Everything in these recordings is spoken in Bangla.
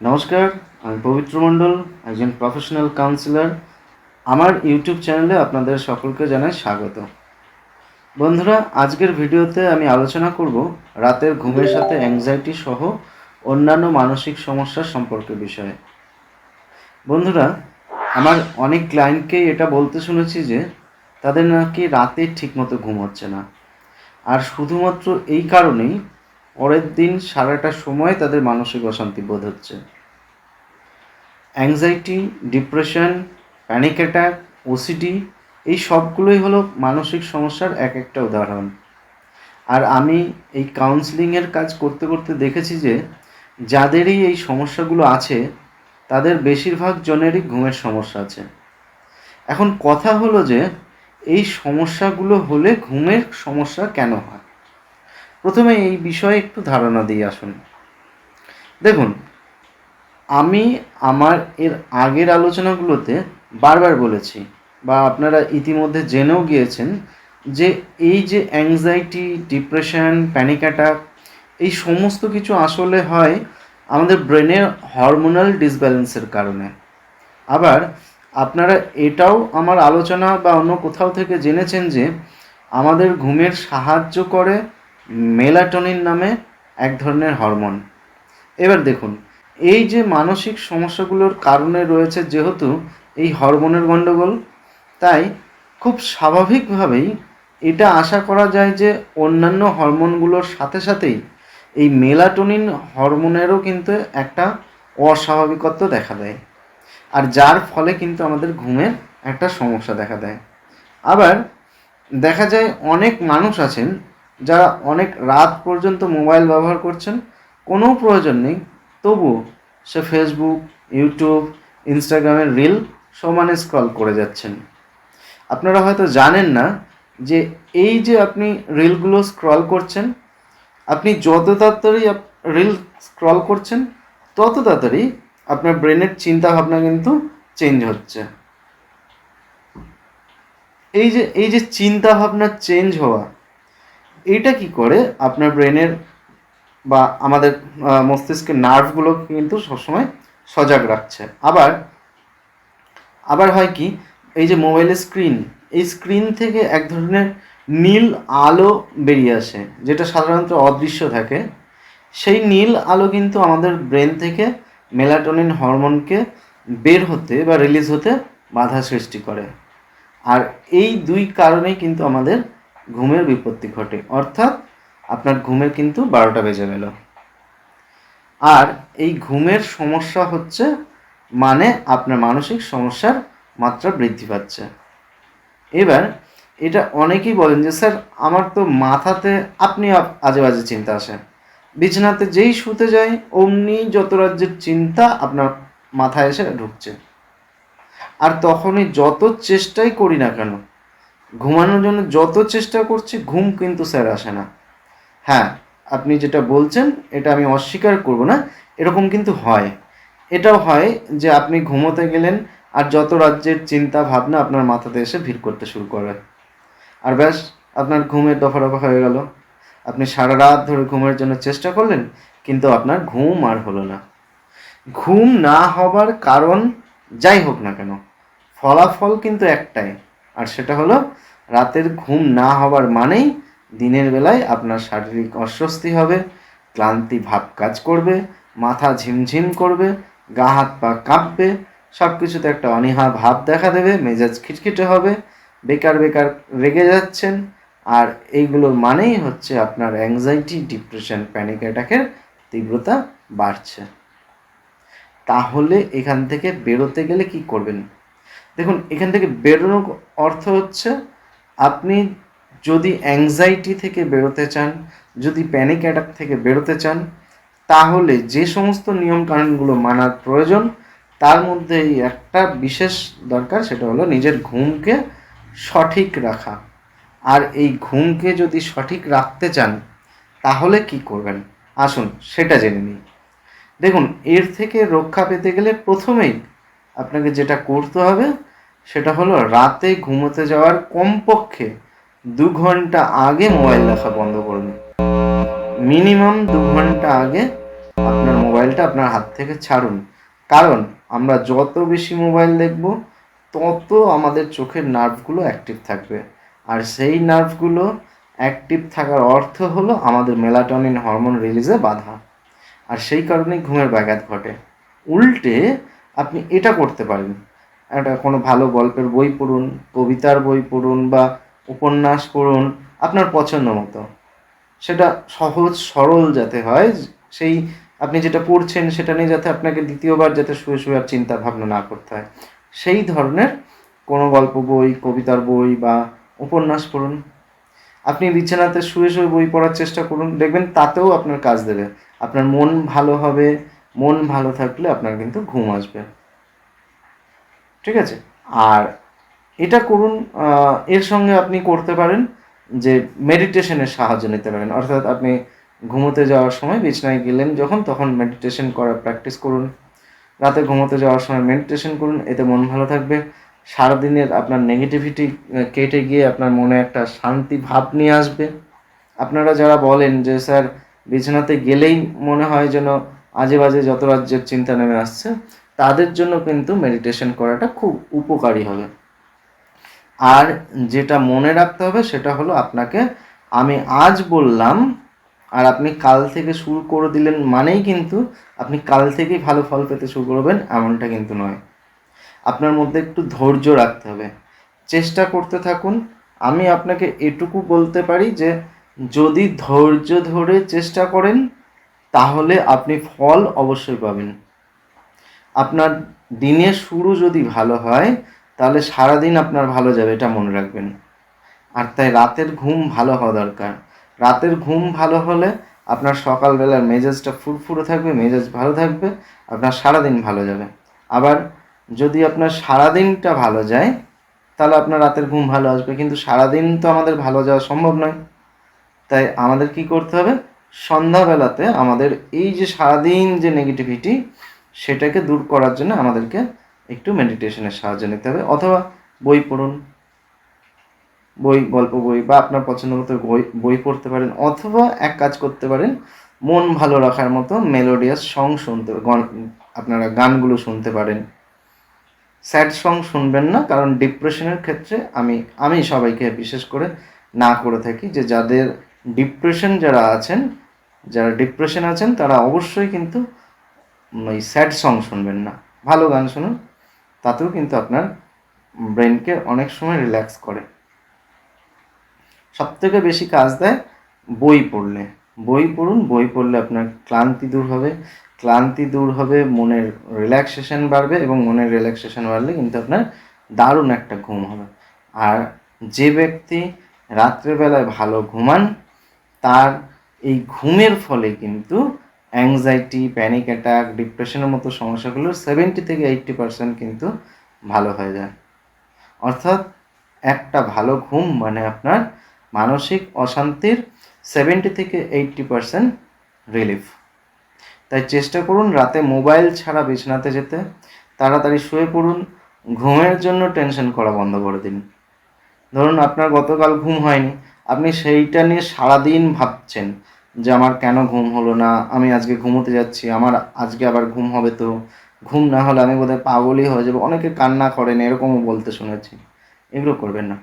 নমস্কার, আমি পবিত্র মণ্ডল, একজন প্রফেশনাল কাউন্সিলর আমার ইউটিউব চ্যানেলে আপনাদের সকলকে জানাই স্বাগত। বন্ধুরা, আজকের ভিডিওতে আমি আলোচনা করব রাতের ঘুমের সাথে অ্যাংজাইটি সহ অন্যান্য মানসিক সমস্যার সম্পর্কে বিষয়ে। বন্ধুরা, আমার অনেক ক্লায়েন্টকেই এটা বলতে শুনেছি যে, তাদের নাকি রাতে ঠিকমতো ঘুম হচ্ছে না। আর শুধুমাত্র এই কারণেই পরের দিন সারাটা সময় তাদের মানসিক অশান্তি বোধ হচ্ছে। Anxiety depression panic attack OCD এই সবগুলোই হলো মানসিক সমস্যার এক একটা উদাহরণ। আর আমি এই কাউন্সিলিংয়ের কাজ করতে করতে দেখেছি যে, যাদেরই এই সমস্যাগুলো আছে, তাদের বেশিরভাগ জনেরই ঘুমের সমস্যা আছে। এখন কথা হলো যে, এই সমস্যাগুলো হলে ঘুমের সমস্যা কেন হয়? প্রথমে এই বিষয়ে একটু ধারণা দিয়ে আসুন। দেখুন, আমি আমার এর আগের আলোচনাগুলোতে বারবার বলেছি, বা আপনারা ইতিমধ্যে জেনেও গিয়েছেন, যে এই যে অ্যাংজাইটি ডিপ্রেশন প্যানিক অ্যাটাক এই সমস্ত কিছু আসলে হয় আমাদের ব্রেনের হরমোনাল ডিসব্যালেন্সের কারণে। আবার আপনারা এটাও আমার আলোচনা বা অন্য কোথাও থেকে জেনেছেন যে আমাদের ঘুমের সাহায্য করে মেলাটনিন নামে এক ধরনের হরমোন। এবার দেখুন, এই যে মানসিক সমস্যাগুলোর কারণে রয়েছে যেহেতু এই হরমোনের গণ্ডগোল তাই খুব স্বাভাবিকভাবেই এটা আশা করা যায় যে অন্যান্য হরমোনগুলোর সাথে সাথেই এই মেলাটোনিন হরমোনেরও কিন্তু একটা অস্বাভাবিকত্ব দেখা দেয়। আর যার ফলে কিন্তু আমাদের ঘুমের একটা সমস্যা দেখা দেয়। আবার দেখা যায় অনেক মানুষ আছেন যারা অনেক রাত পর্যন্ত মোবাইল ব্যবহার করছেন, কোনো প্রয়োজন নেই। তবুও সে ফেসবুক ইউটিউব ইনস্টাগ্রামের রিল সমানে স্ক্রল করে যাচ্ছেন। আপনারা হয়তো জানেন না যে এই যে আপনি রিলগুলো স্ক্রল করছেন, আপনি যত তাড়াতাড়ি রিল স্ক্রল করছেন, তত তাড়াতাড়ি আপনার ব্রেনের চিন্তা ভাবনা কিন্তু চেঞ্জ হচ্ছে। এই যে এই যে চিন্তা ভাবনা চেঞ্জ হওয়া এটা কি করে? আপনার ব্রেনের বা আমাদের মস্তিষ্কের নার্ভগুলো কিন্তু সবসময় সজাগ রাখছে। আবার আবার হয় কি, এই যে মোবাইলের স্ক্রিন, এই স্ক্রিন থেকে এক ধরনের নীল আলো বেরিয়ে আসে, যেটা সাধারণত অদৃশ্য থাকে। সেই নীল আলো কিন্তু আমাদের ব্রেন থেকে মেলাটোনিন হরমোনকে বের হতে বা রিলিজ হতে বাধা সৃষ্টি করে। আর এই দুই কারণেই কিন্তু আমাদের ঘুমের বিপত্তি ঘটে। অর্থাৎ আপনার ঘুমের কিন্তু বারোটা বেজে গেল। আর এই ঘুমের সমস্যা হচ্ছে মানে আপনার মানসিক সমস্যার মাত্রা বৃদ্ধি পাচ্ছে। এবার এটা অনেকেই বলেন যে, স্যার, আমার তো মাথাতে আপনি আপ- আজে বাজে চিন্তা আসে। বিছানাতে যেই শুতে যাই, অমনি যত রাজ্যের চিন্তা আপনার মাথায় এসে ঢুকছে। আর তখনই যত চেষ্টাই করি না কেন ঘুমানোর জন্য যত চেষ্টা করছি, ঘুম কিন্তু স্যার আসে না। হ্যাঁ আপনি যেটা বলছেন, এটা আমি অস্বীকার করব না, এরকম কিন্তু হয়। এটাও হয় যে আপনি ঘুমোতে গেলেন আর যত রাজ্যের চিন্তা ভাবনা আপনার মাথাতে এসে ভিড় করতে শুরু করে। আর ব্যাস, আপনার ঘুমের দফা রফা হয়ে গেল। আপনি সারা রাত ধরে ঘুমের জন্য চেষ্টা করলেন, কিন্তু আপনার ঘুম আর হলো না। ঘুম না হবার কারণ যাই হোক না কেন, ফলাফল কিন্তু একটাই। আর সেটা হলো, রাতের ঘুম না হবার মানেই দিনের বেলায় আপনার শারীরিক অস্বস্তি হবে, ক্লান্তি ভাব কাজ করবে, মাথা ঝিমঝিম করবে, গা হাত পা কাঁপবে সব কিছুতে একটা অনীহা ভাব দেখা দেবে, মেজাজ খিটখিটে হবে, বেকার বেকার রেগে যাচ্ছেন, আর এইগুলোর মানেই হচ্ছে আপনার অ্যাংজাইটি ডিপ্রেশন প্যানিক অ্যাটাকের তীব্রতা বাড়ছে। তাহলে এখান থেকে বেরোতে গেলে কি করবেন? দেখুন, এখান থেকে বেরোনোর অর্থ হচ্ছে আপনি যদি অ্যাংজাইটি থেকে বেরোতে চান, যদি প্যানিক অ্যাটাক থেকে বেরোতে চান, তাহলে যে সমস্ত নিয়ম কানুনগুলো মানার প্রয়োজন, তার মধ্যে একটা বিশেষ দরকার, সেটা হলো নিজের ঘুমকে সঠিক রাখা। আর এই ঘুমকে যদি সঠিক রাখতে চান, তাহলে কি করবেন? আসুন, সেটা জেনে নিই। দেখুন, এর থেকে রক্ষা পেতে গেলে প্রথমেই আপনাকে যেটা করতে হবে সেটা হলো রাতে ঘুমোতে যাওয়ার কমপক্ষে দু ঘণ্টা আগে মোবাইল দেখা বন্ধ করুন মিনিমাম দু ঘণ্টা আগে আপনার মোবাইলটা আপনার হাত থেকে ছাড়ুন। কারণ আমরা যত বেশি মোবাইল দেখব, তত আমাদের চোখের নার্ভগুলো অ্যাক্টিভ থাকবে। আর সেই নার্ভগুলো অ্যাক্টিভ থাকার অর্থ হলো আমাদের মেলাটনিন হরমোন রিলিজে বাধা। আর সেই কারণেই ঘুমের ব্যাঘাত ঘটে। উল্টে আপনি এটা করতে পারেন। একটা কোনো ভালো গল্পের বই পড়ুন, কবিতার বই পড়ুন বা উপন্যাস পড়ুন আপনার পছন্দ মতো। সেটা সহজ, সরল যাতে হয়, সেই আপনি যেটা পড়ছেন সেটা নিয়ে যাতে আপনাকে দ্বিতীয়বার যাতে শুয়ে শুয়ে আর চিন্তা ভাবনা না করতে হয়। সেই ধরনের কোনো গল্প বই, কবিতার বই বা উপন্যাস পড়ুন। আপনি বিছানাতে শুয়ে শুয়ে বই পড়ার চেষ্টা করুন, দেখবেন তাতেও আপনার কাজ দেবে। আপনার মন ভালো হবে, মন ভালো থাকলে আপনার কিন্তু ঘুম আসবে। ঠিক আছে? আর এটা করুন এর সঙ্গে আপনি করতে পারেন যে মেডিটেশনের সাহায্য নিতে পারেন। অর্থাৎ আপনি ঘুমোতে যাওয়ার সময় বিছনায় গেলেন যখন, তখন মেডিটেশন করার প্র্যাকটিস করুন। রাতে ঘুমোতে যাওয়ার সময় মেডিটেশন করুন, এতে মন ভালো থাকবে। সারাদিনের আপনার নেগেটিভিটি কেটে গিয়ে আপনার মনে একটা শান্তি ভাব নিয়ে আসবে। আপনারা যারা বলেন যে, স্যার, বিছানাতে গেলেই মনে হয় যেন আজে বাজে যত রাজ্যের চিন্তা নেমে আসছে তাদের জন্য কিন্তু মেডিটেশন করাটা খুব উপকারী হবে। আর যেটা মনে রাখতে হবে সেটা হলো আপনাকে, আমি আজ বললাম, আর আপনি কাল থেকে শুরু করে দিলেন মানেই কিন্তু আপনি কাল থেকেই ভালো ফল পেতে শুরু করবেন এমনটা কিন্তু নয়। আপনার মধ্যে একটু ধৈর্য রাখতে হবে। চেষ্টা করতে থাকুন। আমি আপনাকে এটুকু বলতে পারি যে, যদি ধৈর্য ধরে চেষ্টা করেন, তাহলে আপনি ফল অবশ্যই পাবেন। আপনার দিনের শুরু যদি ভালো হয়, তাহলে সারাদিন আপনার ভালো যাবে, এটা মনে রাখবেন। আর তাই রাতের ঘুম ভালো হওয়া দরকার। রাতের ঘুম ভালো হলে আপনার সকালবেলার মেজাজটা ফুরফুরে থাকবে, মেজাজ ভালো থাকবে, আপনার সারাদিন ভালো যাবে। আবার যদি আপনার সারাদিনটা ভালো যায়, তাহলে আপনার রাতের ঘুম ভালো আসবে। কিন্তু সারাদিন তো আমাদের ভালো যাওয়া সম্ভব নয়। তাই আমাদের কি করতে হবে? সন্ধ্যাবেলাতে আমাদের এই যে সারাদিন যে নেগেটিভিটি সেটাকে দূর করার জন্য আমাদেরকে একটু মেডিটেশনের সাহায্য নিতে হবে। অথবা বই পড়ুন, বই, গল্প বই বা আপনার পছন্দ মতো বই বই পড়তে পারেন অথবা এক কাজ করতে পারেন, মন ভালো রাখার মতো মেলোডিয়াস সং শুনতে আপনারা গানগুলো শুনতে পারেন। স্যাড সং শুনবেন না, কারণ ডিপ্রেশনের ক্ষেত্রে আমি আমি সবাইকে বিশেষ করে না করে থাকি যে যাদের ডিপ্রেশন যারা আছেন, যারা ডিপ্রেশন আছেন, তারা অবশ্যই কিন্তু ওই স্যাড সং শুনবেন না। ভালো গান শুনুন, তাতেও কিন্তু আপনার ব্রেনকে অনেক সময় রিল্যাক্স করে। সবথেকে বেশি কাজ দেয় বই পড়লে। বই পড়ুন, বই পড়লে আপনার ক্লান্তি দূর হবে। ক্লান্তি দূর হবে, মনের রিল্যাক্সেশন বাড়বে এবং মনের রিল্যাক্সেশন বাড়লে কিন্তু আপনার দারুণ একটা ঘুম হবে। আর যে ব্যক্তি রাত্রেবেলায় ভালো ঘুমান, তার এই ঘুমের ফলে কিন্তু অ্যাংজাইটি প্যানিক অ্যাটাক ডিপ্রেশনের মতো সমস্যাগুলোর সেভেন্টি থেকে এইট্টি পার্সেন্ট কিন্তু ভালো হয়ে যায়। অর্থাৎ একটা ভালো ঘুম মানে আপনার মানসিক অশান্তির সেভেন্টি থেকে এইট্টি পার্সেন্ট রিলিফ তাই চেষ্টা করুন রাতে মোবাইল ছাড়া বিছানাতে যেতে। তাড়াতাড়ি শুয়ে পড়ুন। ঘুমের জন্য টেনশন করা বন্ধ করে দিন। ধরুন আপনার গতকাল ঘুম হয়নি। আপনি সেইটা নিয়ে সারাদিন ভাবছেন। যে আমার কেন ঘুম হলো না? আমি আজকে ঘুমোতে যাচ্ছি, আমার আজকে আবার ঘুম হবে তো? ঘুম না হলে আমি বোধহয় পাগলই হয়ে যাব। অনেকে কান্না করেন, এরকমও বলতে শুনেছি। এগুলো করবেন না।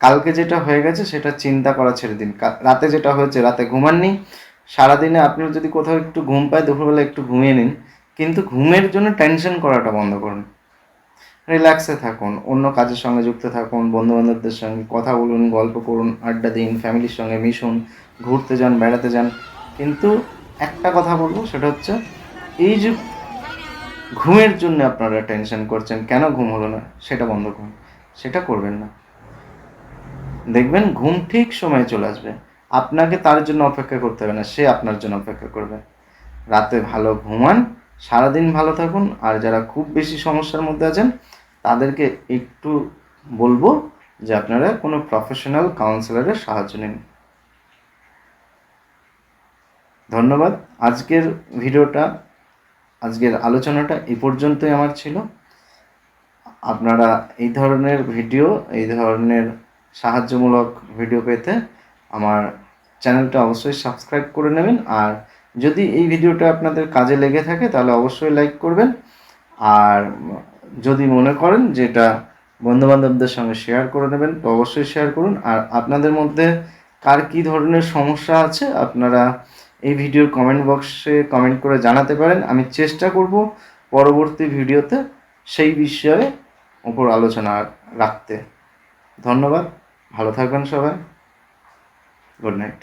কালকে যেটা হয়ে গেছে, সেটা চিন্তা করা ছেড়ে দিন। রাতে যেটা হয়েছে, রাতে ঘুমাননি। সারাদিনে আপনার যদি কোথাও একটু ঘুম পায়, দুপুরবেলা একটু ঘুমিয়ে নিন। কিন্তু ঘুমের জন্য টেনশন করাটা বন্ধ করুন। রিল্যাক্সে থাকুন, অন্য কাজের সঙ্গে যুক্ত থাকুন বন্ধু বান্ধবদের সঙ্গে কথা বলুন, গল্প করুন, আড্ডা দিন, ফ্যামিলির সঙ্গে মিশুন, ঘুরতে যান, বেড়াতে যান। কিন্তু একটা কথা বলব, সেটা হচ্ছে এই যে ঘুমের জন্য আপনারা টেনশন করছেন, কেন ঘুম হলো না, সেটা বন্ধ করুন, সেটা করবেন না। দেখবেন ঘুম ঠিক সময়ে চলে আসবে, আপনাকে তার জন্য অপেক্ষা করতে হবে না, সে আপনার জন্য অপেক্ষা করবে। রাতে ভালো ঘুমান সারাদিন ভালো থাকুন। আর যারা খুব বেশি সমস্যার মধ্যে আছেন, তাদেরকে একটু বলব যে আপনারা কোনো প্রফেশনাল কাউন্সিলরের সাহায্য নিন। ধন্যবাদ। আজকের ভিডিওটা, আজকের আলোচনাটা এই পর্যন্তই আমার ছিল। আপনারা এই ধরনের ভিডিও, এই ধরনের সাহায্যমূলক ভিডিও পেতে আমার চ্যানেলটা অবশ্যই সাবস্ক্রাইব করে নেবেন। আর যদি এই ভিডিওটা আপনাদের কাজে লেগে থাকে, তাহলে অবশ্যই লাইক করবেন। আর যদি মনে করেন যে এটা বন্ধুবান্ধবদের সঙ্গে শেয়ার করে নেবেন, তো অবশ্যই শেয়ার করুন। আর আপনাদের মধ্যে কার কী ধরনের সমস্যা আছে, আপনারা এই ভিডিওর কমেন্ট বক্সে কমেন্ট করে জানাতে পারেন। আমি চেষ্টা করব পরবর্তী ভিডিওতে সেই বিষয়ে উপর আলোচনা রাখতে। ধন্যবাদ, ভালো থাকবেন সবাই। Good night.